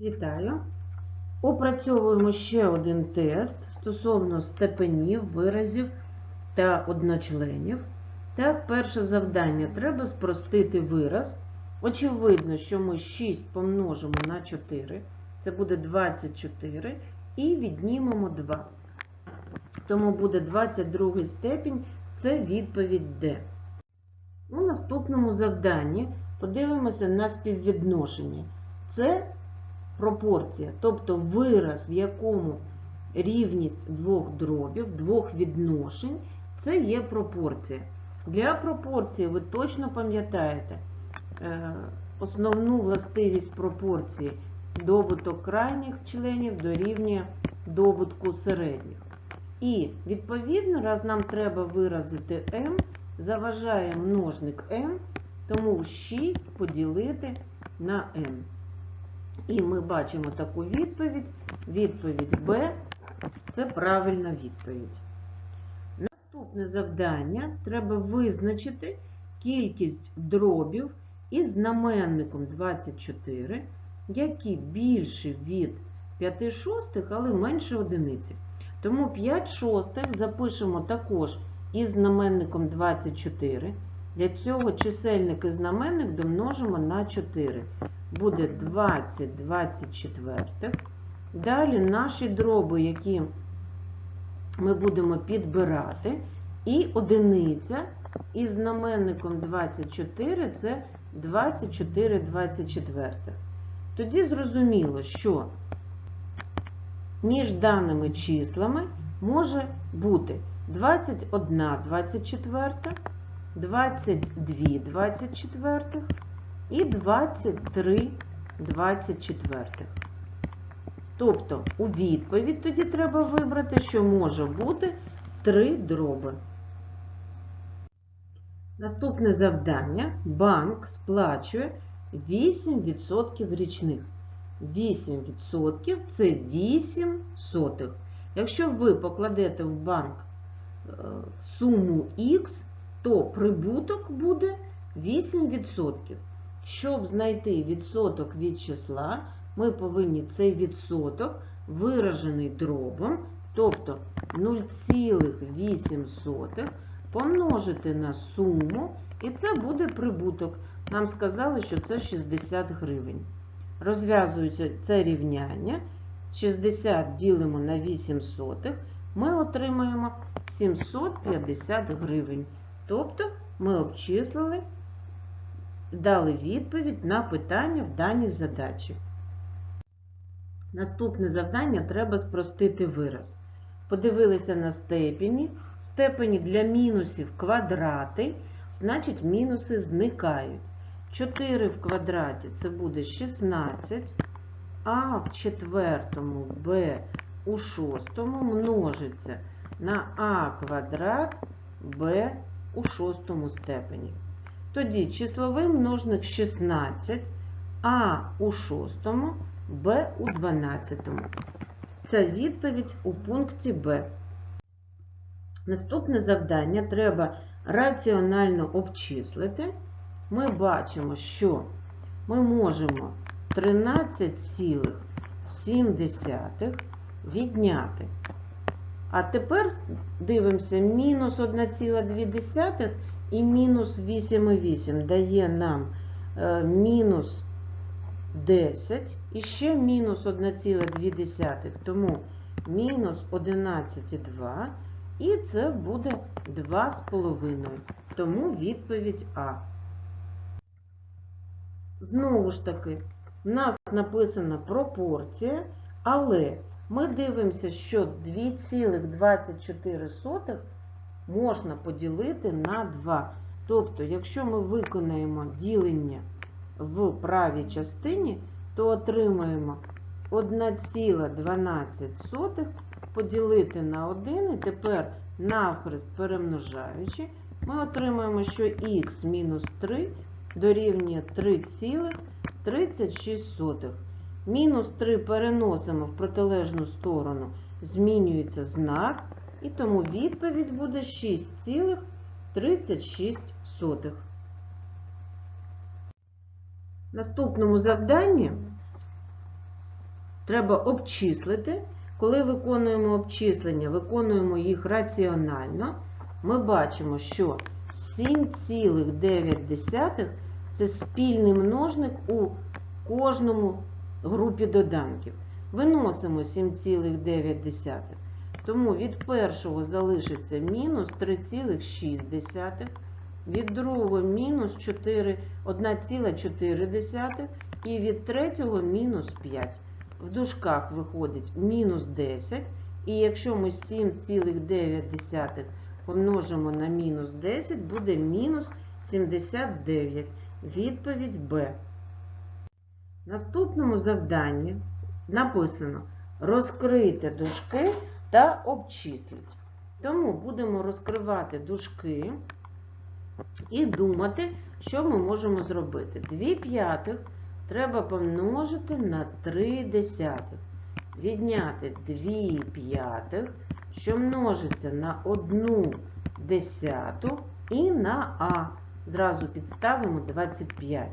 Вітаю! Опрацьовуємо ще один тест стосовно степенів, виразів та одночленів. Так, перше завдання треба спростити вираз. Очевидно, що ми 6 помножимо на 4, це буде 24, і віднімемо 2. Тому буде 22 степінь, це відповідь D. У наступному завданні подивимося на співвідношення. Це пропорція, тобто вираз, в якому рівність двох дробів, двох відношень, це є пропорція. Для пропорції ви точно пам'ятаєте е, основну властивість пропорції добуток крайніх членів дорівнює добутку середніх. І, відповідно, раз нам треба виразити m, заважає множник m, тому 6 поділити на m. І ми бачимо таку відповідь. Відповідь Б це правильна відповідь. Наступне завдання треба визначити кількість дробів із знаменником 24, які більші від 5 шостих, але менше одиниці. Тому 5 шостих запишемо також із знаменником 24. Для цього чисельник і знаменник домножимо на 4 буде 20 24. Далі наші дроби, які ми будемо підбирати, і одиниця із знаменником 24 це 24 24. Тоді зрозуміло, що між даними числами може бути 21 24, 22 24 і 23 24. Тобто, у відповідь тоді треба вибрати, що може бути 3 дроби. Наступне завдання. Банк сплачує 8% річних. 8% це 8 сотих. Якщо ви покладете в банк е, суму Х, то прибуток буде 8%. Щоб знайти відсоток від числа, ми повинні цей відсоток виражений дробом, тобто 0,8 помножити на суму, і це буде прибуток. Нам сказали, що це 60 гривень. Розв'язується це рівняння. 60 ділимо на 8 сотих, ми отримаємо 750 гривень. Тобто ми обчислили дали відповідь на питання в даній задачі. Наступне завдання треба спростити вираз. Подивилися на степені. Степені для мінусів квадрати, значить мінуси зникають. 4 в квадраті це буде 16, а в четвертому b у шостому множиться на а квадрат b у шостому степені. Тоді числовий множник 16, а у шостому, Б у 12. Це відповідь у пункті Б. Наступне завдання треба раціонально обчислити. Ми бачимо, що ми можемо 13,7 відняти. А тепер дивимося мінус 1,2 і мінус 8,8 дає нам мінус 10 і ще мінус 1,2, тому мінус 11,2, і це буде 2,5. Тому відповідь А. Знову ж таки, в нас написана пропорція, але ми дивимося, що 2,24 можна поділити на 2. Тобто, якщо ми виконаємо ділення в правій частині, то отримаємо 1,12 поділити на 1, і тепер навхрест перемножаючи, ми отримаємо, що х мінус 3 дорівнює 3,36. Мінус 3 переносимо в протилежну сторону, змінюється знак. І тому відповідь буде 6,36. Наступному завданні треба обчислити. Коли виконуємо обчислення, виконуємо їх раціонально, ми бачимо, що 7,9 це спільний множник у кожному групі доданків. Виносимо 7,9. Тому від першого залишиться мінус 3,6, від другого мінус 1,4 і від третього мінус 5. В дужках виходить мінус 10. І якщо ми 7,9 помножимо на мінус 10, буде мінус 79. Відповідь Б. В наступному завданні написано розкрийте дужки та обчисліть. Тому будемо розкривати дужки і думати, що ми можемо зробити. 2 п'ятих треба помножити на 3 десятих. Відняти 2 п'ятих, що множиться на 1 десяту і на А. Зразу підставимо 25.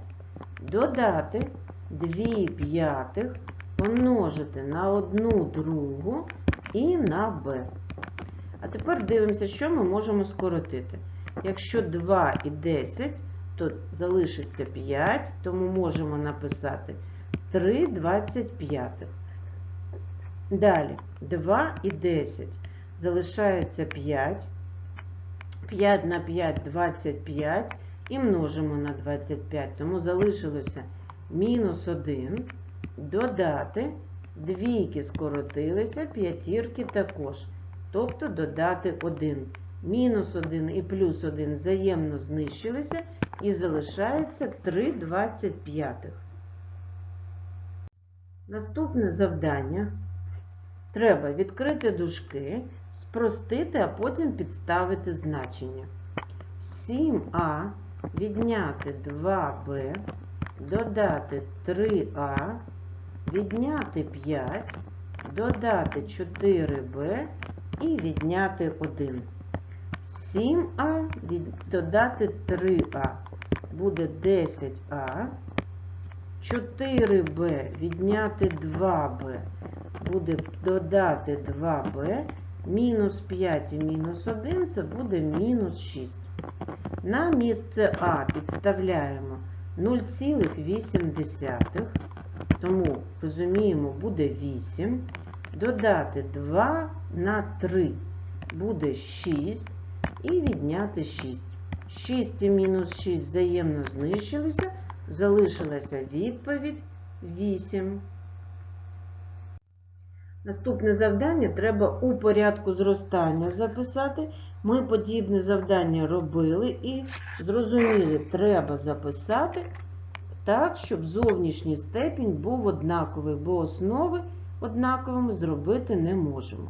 Додати 2 п'ятих, помножити на 1 другу і на b. А тепер дивимося, що ми можемо скоротити. Якщо 2 і 10, то залишиться 5, тому можемо написати 3 25. Далі 2 і 10. Залишається 5. 5 на 5 25 і множимо на 25, тому залишилося мінус 1, додати, двійки скоротилися, п'ятірки також, тобто додати 1. Мінус 1 і плюс 1 взаємно знищилися і залишається 3 25. Наступне завдання. Треба відкрити дужки, спростити, а потім підставити значення. 7а відняти 2b, додати 3а, відняти 5, додати 4b і відняти 1. 7а від... додати 3а буде 10а. 4b відняти 2b буде додати 2b. Мінус 5 і мінус 1 це буде мінус 6. На місце А підставляємо 0,8, тому, розуміємо, буде 8. Додати 2 на 3 буде 6. І відняти 6. 6 і мінус 6 взаємно знищилися, залишилася відповідь 8. Наступне завдання треба у порядку зростання записати. Ми подібне завдання робили і зрозуміли, треба записати так, щоб зовнішній степінь був однаковий, бо основи однаковими зробити не можемо.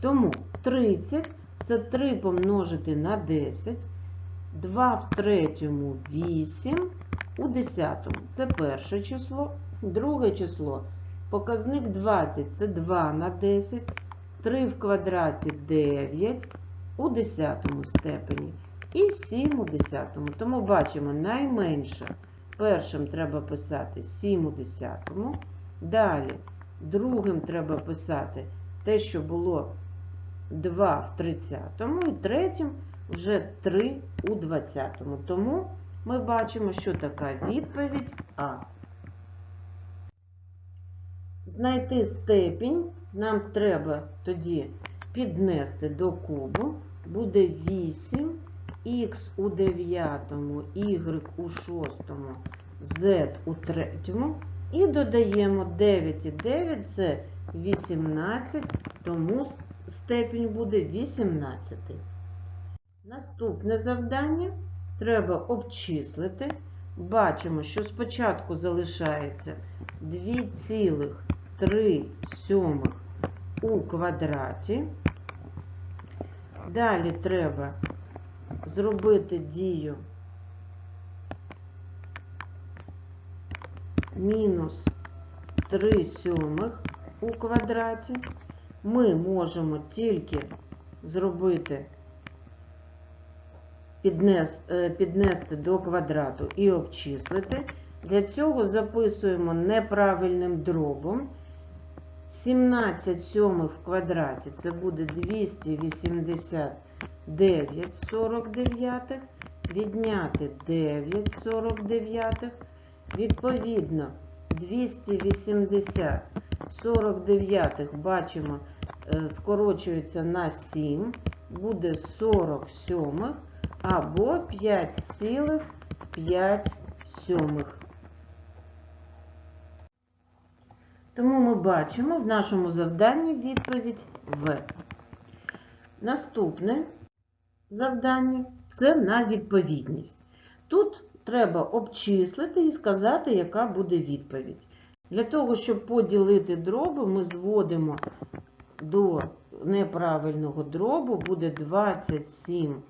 Тому 30 це 3 помножити на 10, 2 в третьому 8, у десятому це перше число, друге число. Показник 20 це 2 на 10, 3 в квадраті 9 у 10 степені і 7 у 10. Тому бачимо найменше. Першим треба писати 7 у 10. Далі другим треба писати те, що було 2 в 30. І третім вже 3 у 20. Тому ми бачимо, що така відповідь А. Знайти степінь нам треба тоді піднести до кубу. Буде 8, х у 9, y у 6, z у 3. І додаємо 9 і 9 це 18, тому степінь буде 18. Наступне завдання треба обчислити. Бачимо, що спочатку залишається 2,3 сьомих у квадраті. Далі треба зробити дію мінус 3 сьомих у квадраті. Ми можемо тільки зробити е, піднести до квадрату і обчислити. Для цього записуємо неправильним дробом 17 сьомих в квадраті це буде 289 49. Відняти 9 49. Відповідно, 280 49 бачимо, е, скорочується на 7, буде 47 або 5,5 сьомих. Тому ми бачимо в нашому завданні відповідь В. Наступне завдання це на відповідність. Тут треба обчислити і сказати, яка буде відповідь. Для того, щоб поділити дроби, ми зводимо до неправильного дробу, буде 27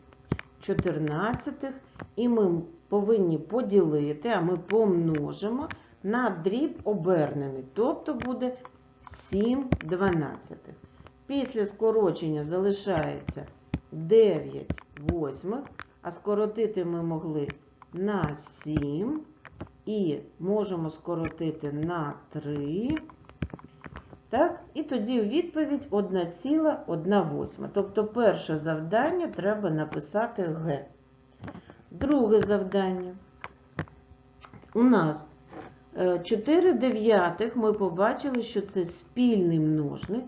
чотирнадцятих, і ми повинні поділити, а ми помножимо на дріб обернений, тобто буде 7 дванадцятих. Після скорочення залишається 9 восьмих, а скоротити ми могли на 7 і можемо скоротити на 3. Так? І тоді відповідь 1,1 восьма. Тобто перше завдання треба написати Г. Друге завдання. У нас 4 дев'ятих ми побачили, що це спільний множник,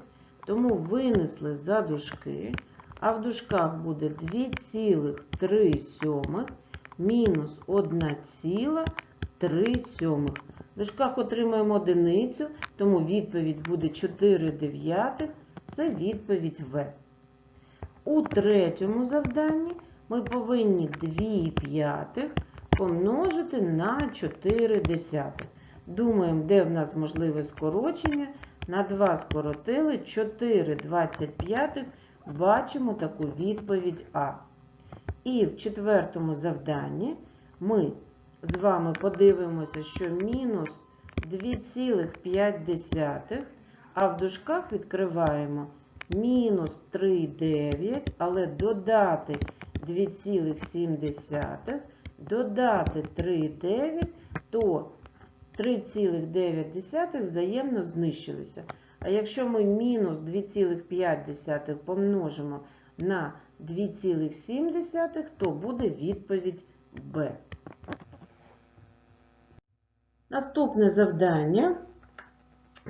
тому винесли за дужки, а в дужках буде 2,3 сьомих мінус 1,3 сьомих. В дужках отримаємо одиницю, тому відповідь буде 4 дев'ятих, це відповідь В. У третьому завданні ми повинні 2 п'ятих помножити на 4 десятих. Думаємо, де в нас можливе скорочення. На 2 скоротили 4 25, бачимо таку відповідь А. І в четвертому завданні ми з вами подивимося, що мінус 2,5, а в дужках відкриваємо мінус 3,9, але додати 2,7, додати 3,9, то 3,9 взаємно знищилися. А якщо ми мінус 2,5 помножимо на 2,7, то буде відповідь Б. Наступне завдання.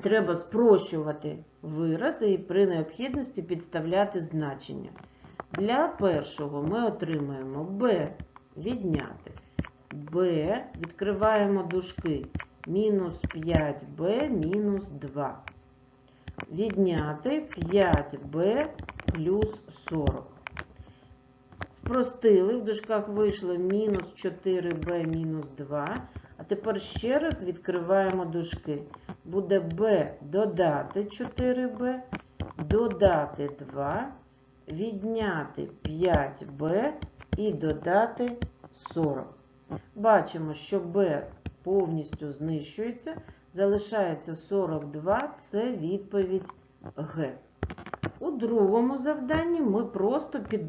Треба спрощувати вирази і при необхідності підставляти значення. Для першого ми отримаємо b відняти. b відкриваємо дужки мінус 5b мінус 2. Відняти 5b плюс 40. Спростили, в дужках вийшло мінус 4b мінус 2. А тепер ще раз відкриваємо дужки. Буде b додати 4b, додати 2, відняти 5b і додати 40. Бачимо, що b повністю знищується. Залишається 42, це відповідь Г. У другому завданні ми просто під,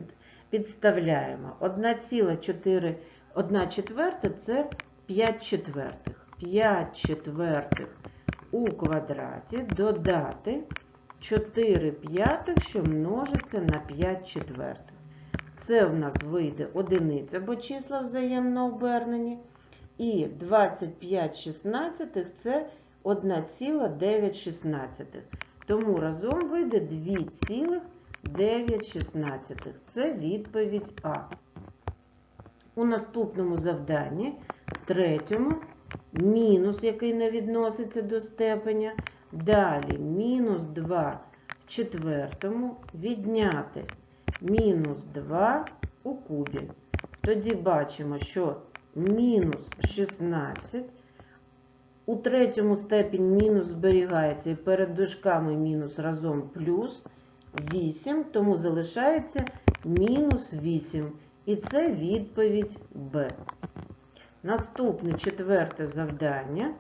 підставляємо 1,4 четверта це 5 четвертих. 5 четвертих у квадраті додати 4 п'ятих, що множиться на 5 четвертих. Це в нас вийде одиниця, бо числа взаємно обернені. І 25 шістнадцятих це 1,9. Тому разом вийде 2,9. Це відповідь А. У наступному завданні, третьому, мінус, який не відноситься до степеня. Далі мінус 2 в четвертому відняти мінус 2 у кубі. Тоді бачимо, що мінус 16. У третьому степені мінус зберігається і перед дужками мінус разом плюс 8, тому залишається мінус 8. І це відповідь Б. Наступне четверте завдання.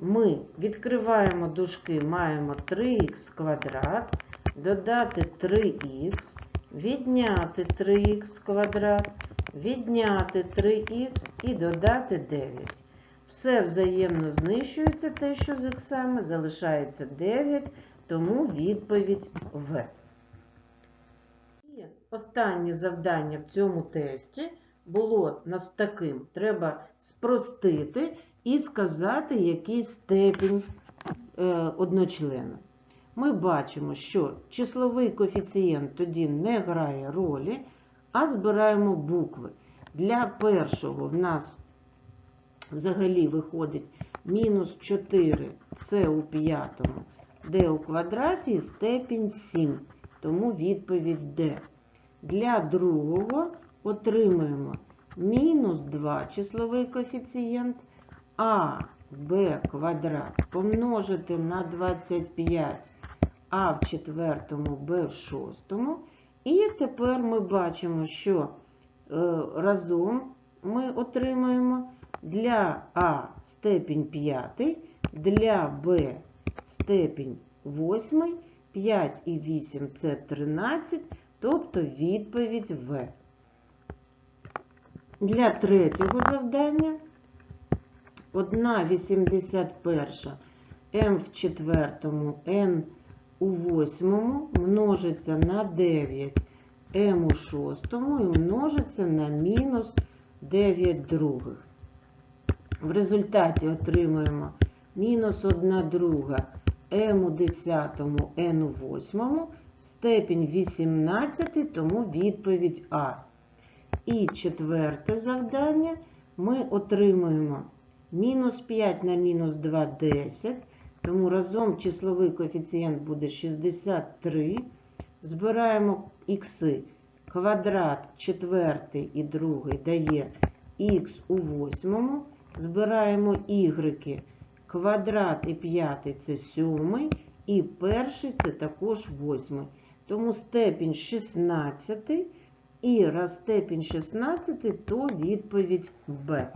Ми відкриваємо дужки, маємо 3х квадрат, додати 3х, відняти 3х квадрат, відняти 3х і додати 9. Все взаємно знищується те, що з х, залишається 9 тому відповідь В. І останнє завдання в цьому тесті було нас таким. Треба спростити і сказати який степінь е, одночлена. Ми бачимо, що числовий коефіцієнт тоді не грає ролі, а збираємо букви. Для першого в нас взагалі виходить мінус 4 це у п'ятому, де у квадраті степінь 7, тому відповідь Д. Для другого отримаємо мінус 2 числовий коефіцієнт, а b квадрат помножити на 25, а в четвертому, b в шостому. І тепер ми бачимо, що е, разом ми отримаємо для А степінь 5, для Б степінь 8, 5 і 8 це 13, тобто відповідь В. Для третього завдання 1,81 m в четвертому, n у восьмому множиться на 9 m у шостому і множиться на мінус 9 других. В результаті отримуємо мінус 1 друга. M у десятому, n у восьмому, степінь 18, тому відповідь А. І четверте завдання. Ми отримуємо мінус 5 на мінус 2 – 10, тому разом числовий коефіцієнт буде 63. Збираємо ікси. Квадрат четвертий і другий дає х у восьмому. Збираємо ігреки. Квадрат і п'ятий – це сьомий, і перший – це також восьмий. Тому степінь 16, і раз степінь 16, то відповідь Б.